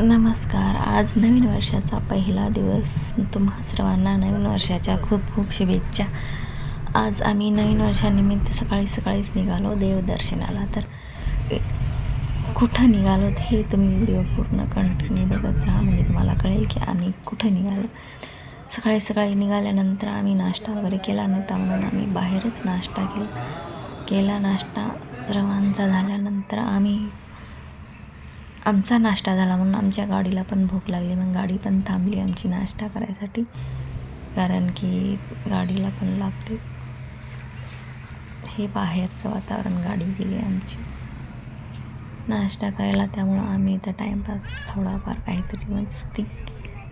नमस्कार. आज नवीन वर्षाचा पहिला दिवस. तुम्हा सर्वांना नवीन वर्षाच्या खूप खूप शुभेच्छा. आज आम्ही नवीन वर्षानिमित्त सकाळी सकाळीच निघालो देवदर्शनाला. तर कुठं निघालो हे तुम्ही व्हिडिओ पूर्ण कंटिन्यू बघत राहा. म्हणजे तुम्हाला कळेल की आम्ही कुठं निघालो. सकाळी सकाळी निघाल्यानंतर आम्ही नाश्ता वगैरे केला नव्हता म्हणून आम्ही बाहेरच नाश्ता केला. केला नाश्ता सर्वांचा झाल्यानंतर आम्ही आमचा नाश्ता झाला म्हणून आमच्या गाडीला पण भूक लागली. मग गाडी पण थांबली आमची नाश्ता करायसाठी. कारण की गाडीला पण लागते. हे बाहेरचं वातावरण गाडी गेली आमची. नाश्ता करायला त्यामुळं आम्ही इथं टाईमपास थोडाफार काहीतरी मस्ती.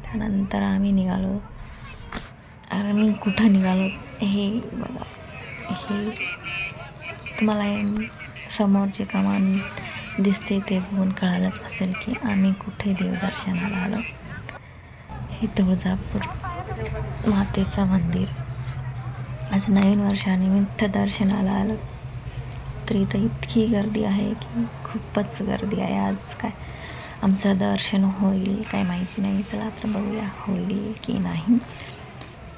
त्यानंतर आम्ही निघालो. आम्ही कुठं निघालो? हे बघा. हे तुम्हाला समोरचे समोर जे कमान दिसते ते बघून कळालंच असेल की आम्ही कुठे देवदर्शनाला आलो. हे तुळजापूर मातेचं मंदिर. आज नवीन वर्षानिमित्त दर्शनाला आलं. तर इथं इतकी गर्दी आहे की खूपच गर्दी आहे. आज काय आमचं दर्शन होईल काय माहिती नाही. चला तर बघूया होईल की नाही.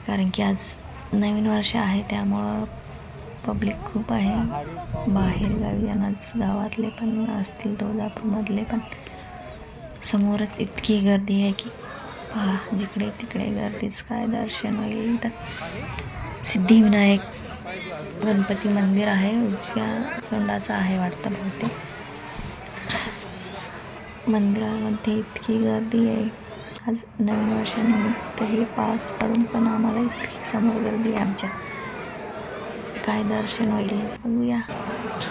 कारण की आज नवीन वर्ष आहे त्यामुळं पब्लिक खूप आहे. बाहेर गावी गावातले पण असतील तुळजापूरमधले पण. समोरच इतकी गर्दी आहे की पहा जिकडे तिकडे गर्दीच काय दर्शन होईल. तर सिद्धिविनायक गणपती मंदिर आहे. उजव्या सोंडाचं आहे वाटतं बहुतेक. मंदिरामध्ये इतकी गर्दी आहे. आज नवीन वर्षानिमित्त हे पास करून पण आम्हाला इतकी समोर गर्दी आहे आमच्या काय दर्शन होईल? बघूया.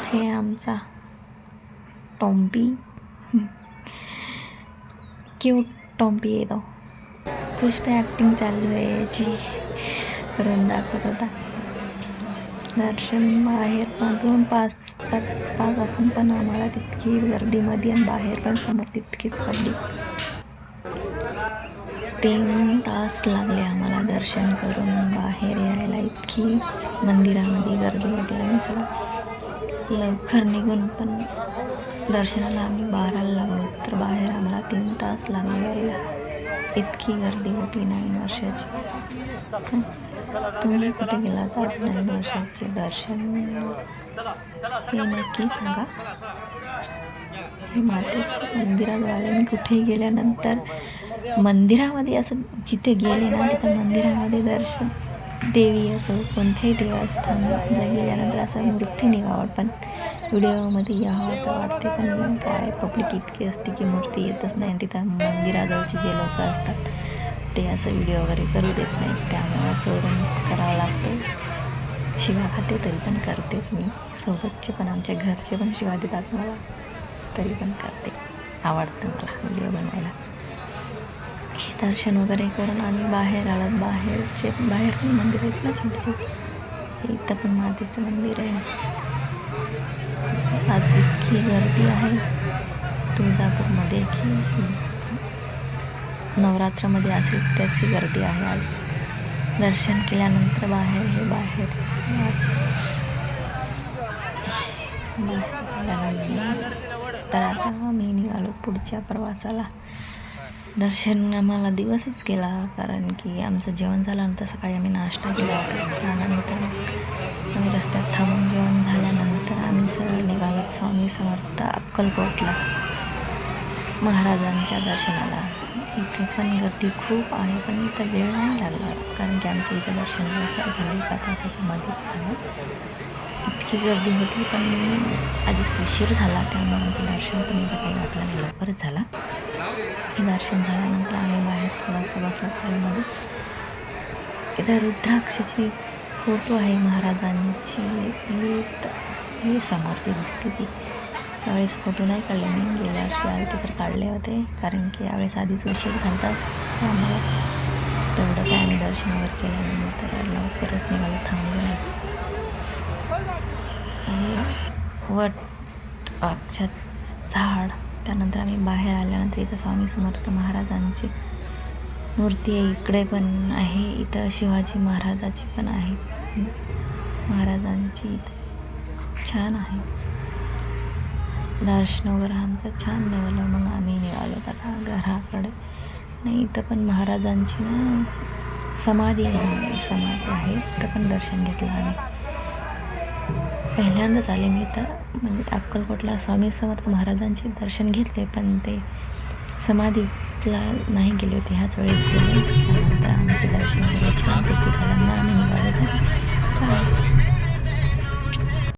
हे आमचा टॉम्पी क्यूट टॉम्पी आहे तो. पुष्प ॲक्टिंग चालू आहे याची. करून दाखवत होता. दर्शन बाहेर पण दोन पाचचा पाच असून पण आम्हाला तितकी गर्दीमध्ये आणि बाहेर पण समोर तितकीच पडली. तीन तास लागले आम्हाला दर्शन करून बाहेर यायला इतकी. मंदिरामध्ये गर्दी होती आणि सगळं लवकर निघून पण दर्शनाला आम्ही बाराला लागलो. तर बाहेर आम्हाला तीन तास लागले. यायला इतकी गर्दी होती नवीन वर्षाची. तुम्ही कुठे गेलात? तर नवीन वर्षाचे दर्शन? हे नक्की सांगा. हे मातेचं मंदिरात आले मी कुठेही गेल्यानंतर मंदिरामध्ये असं जिथे गेले ना तिथं मंदिरामध्ये दर्शन देवी असो कोणत्याही देवस्थान जर गेल्यानंतर असं मूर्ती निघावं पण व्हिडिओमध्ये यावं असं वाटते पण काय पब्लिक इतकी असते की मूर्ती येतच नाही आणि तिथं मंदिराजवळचे जे लोक असतात ते असं व्हिडिओ वगैरे करू देत नाही. त्यामुळं चोरून करावं लागतं शिवा खाते तरी पण करतेच मी. सोबतचे पण आमच्या घरचे पण शिवा देतात मला. तरी पण करते. आवडतं मला व्हिडिओ बनवायला. दर्शन वगैरे करून आम्ही बाहेर आलो बाहेरचे बाहेर पण मंदिर आहेत ना छोटे छोटे इथं पण मातेचं मंदिर आहे. आज इतकी गर्दी आहे. तुळजापूरमध्ये की नवरात्रामध्ये असेल तशी गर्दी आहे आज. दर्शन केल्यानंतर बाहेर हे बाहेर. तर आता मी निघालो पुढच्या प्रवासाला. दर्शन आम्हाला दिवसच गेला कारण की आमचं जेवण झाल्यानंतर सकाळी आम्ही नाश्ता केला होता. त्यानंतर आम्ही रस्त्यात थांबून जेवण झाल्यानंतर आम्ही सरळ निघालो स्वामी समर्थ अक्कलकोटला महाराजांच्या दर्शनाला. इथे पण गर्दी खूप आहे पण इथं वेळ नाही लागला कारण की आमचं इथं दर्शन लवकर झालं एका तासाच्या मध्येच झालं. इतकी गर्दी होती पण आधीच उशीर झाला त्यामुळे आमचं दर्शन पण इथं काही वाटलं नाही. लवकरच झाला. दर्शन झाल्यानंतर आम्ही बाहेर थोडासा बसला हॉलमध्ये. इथं रुद्राक्षाची फोटो आहे महाराजांची. हे समोर समोरची दिसते ती. त्यावेळेस फोटो नाही काढले मी. गेल्या वर्षी आले ते तर काढले होते. कारण की यावेळेस आधीच उशीर झाला त्यामुळे तेवढं काय आम्ही दर्शन वगैरे केलं तर लवकरच निघालो थांबलो नाही. हे वट अक्षात झाड. त्यानंतर आम्ही बाहेर आल्यानंतर इथं स्वामी समर्थ महाराजांची मूर्ती आहे. इकडे पण आहे. इथं शिवाजी महाराजाची पण आहे. महाराजांची इथं छान आहे. दर्शन वगैरे आमचं छान निघालं मग आम्ही निघालो आता घराकडे. नाही इथं पण महाराजांची ना समाधी आहे. समाधी आहे. इथं पण दर्शन घेतलं आम्ही. पहिल्यांदाच आले मी तर म्हणजे अक्कलकोटला स्वामी समर्थ महाराजांचे दर्शन घेतले पण ते समाधीला नाही गेले होते. ह्याच वेळेस गेले. त्यानंतर आमचे दर्शन वगैरे छानपैकी झालं. मग आम्ही निघालो